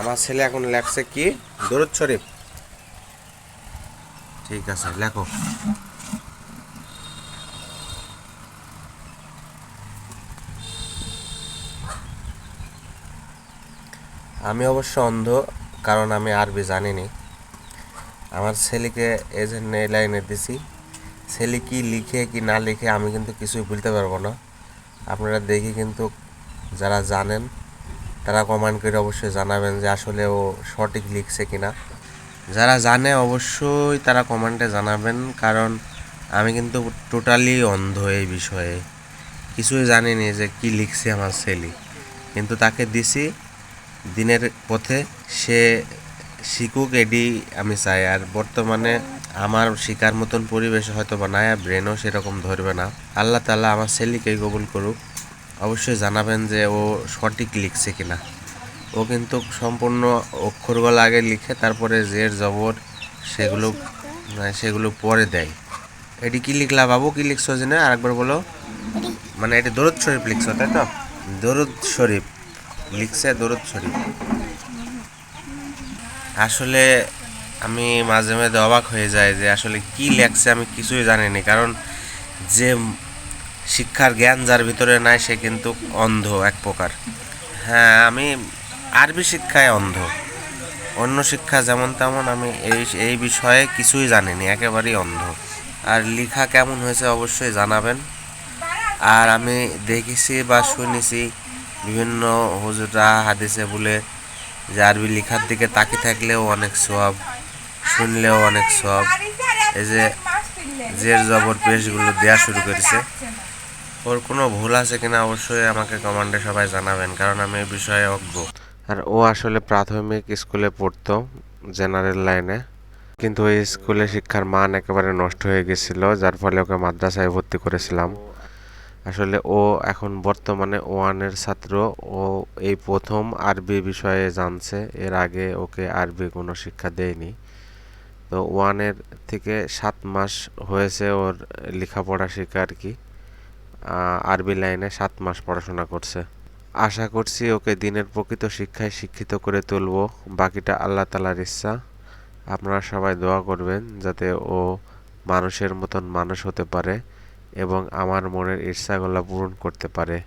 আমার ছেলে এখন লেখছে কি? দরুদ শরীফ। ঠিক আছে, লেখো। আমি অবশ্য অন্ধ, কারণ আমি আরবি জানিনি। আমার ছেলেকে এই জন্য এই লাইনে দিছি। ছেলে কি লিখে, কি না লিখে আমি কিন্তু কিছুই বলতে পারব না। আপনারা দেখি কিন্তু যারা জানেন তারা কমেন্ট করে অবশ্যই জানাবেন যে আসলে ও সঠিক লিখছে কিনা। যারা জানে অবশ্যই তারা কমেন্টে জানাবেন, কারণ আমি কিন্তু টোটালি অন্ধ এই বিষয়ে। কিছুই জানিনি যে কি লিখছে আমার ছেলে। কিন্তু তাকে দিছি, দিনের পথে সে শিখুক এডি আমি চাই। আর বর্তমানে আমার শিকার মতন পরিবেশ হয়তো বা নাই ব্রেনও সেরকম ধরবে না। আল্লাহ তাল্লাহ আমার ছেলেকেই কবুল করুক। অবশ্যই জানাবেন যে ও সঠিক লিখছে কিনা। ও কিন্তু সম্পূর্ণ অক্ষরগুলো আগে লিখে তারপরে জের, জবর সেগুলো মানে সেগুলো পরে দেয়। এটি কি লিখলা বাবু? কি লিখছো যে না আরেকবার বলো। মানে এটি দরুদ শরীফ লিখছো, তাই তো? দরুদ শরীফ। লিখছে দরুদ শরীফ। আসলে আমি মাঝে মাঝে অবাক হয়ে যায় যে আসলে কি লেখছে আমি কিছুই জানি জানিনি। কারণ যে শিক্ষার জ্ঞান যার ভিতরে নাই, সে কিন্তু অন্ধ, এক প্রকার। হ্যাঁ আমি আরবি শিক্ষায় অন্ধ। অন্য শিক্ষা যেমন তেমন আমি এই এই বিষয়ে কিছুই জানিনি, একেবারেই অন্ধ। আর লেখা কেমন হয়েছে অবশ্যই জানাবেন। আর আমি দেখেছি বা শুনেছি বিভিন্ন হুজুরা হাদিসে বলে যে আরবি লেখার দিকে তাকি থাকলেও অনেক সব শুনলেও অনেক সব এই যে জের জবর পেশগুলো দেওয়া শুরু করেছে। ওর কোনো ভুল আছে কিনা অবশ্যই আমাকে কমান্ডে সবাই জানাবেন, কারণ আমি এই বিষয়ে অজ্ঞ। আর ও আসলে প্রাথমিক স্কুলে পড়তো জেনারেল লাইনে কিন্তু ওই স্কুলে শিক্ষার মান একেবারে নষ্ট হয়ে গেছিল, যার ফলে ওকে মাদ্রাসায় ভর্তি করেছিলাম। আসলে ও এখন বর্তমানে ওয়ানের ছাত্র, ও এই প্রথম আরবি বিষয়ে জানছে, এর আগে ওকে আরবি কোনো শিক্ষা দেয়নি। তো ওয়ানের থেকে সাত মাস হয়েছে ওর লেখাপড়া শেখা আর কি। আরবি লাইনে সাত মাস পড়াশোনা করছে। আশা করছি ওকে দিনের প্রকৃত শিক্ষায় শিক্ষিত করে তুলব। বাকিটা আল্লাহ তালার ইচ্ছা। আপনারা সবাই দোয়া করবেন যাতে ও মানুষের মতন মানুষ হতে পারে এবং আমার মনের ইচ্ছাগুলো পূরণ করতে পারে।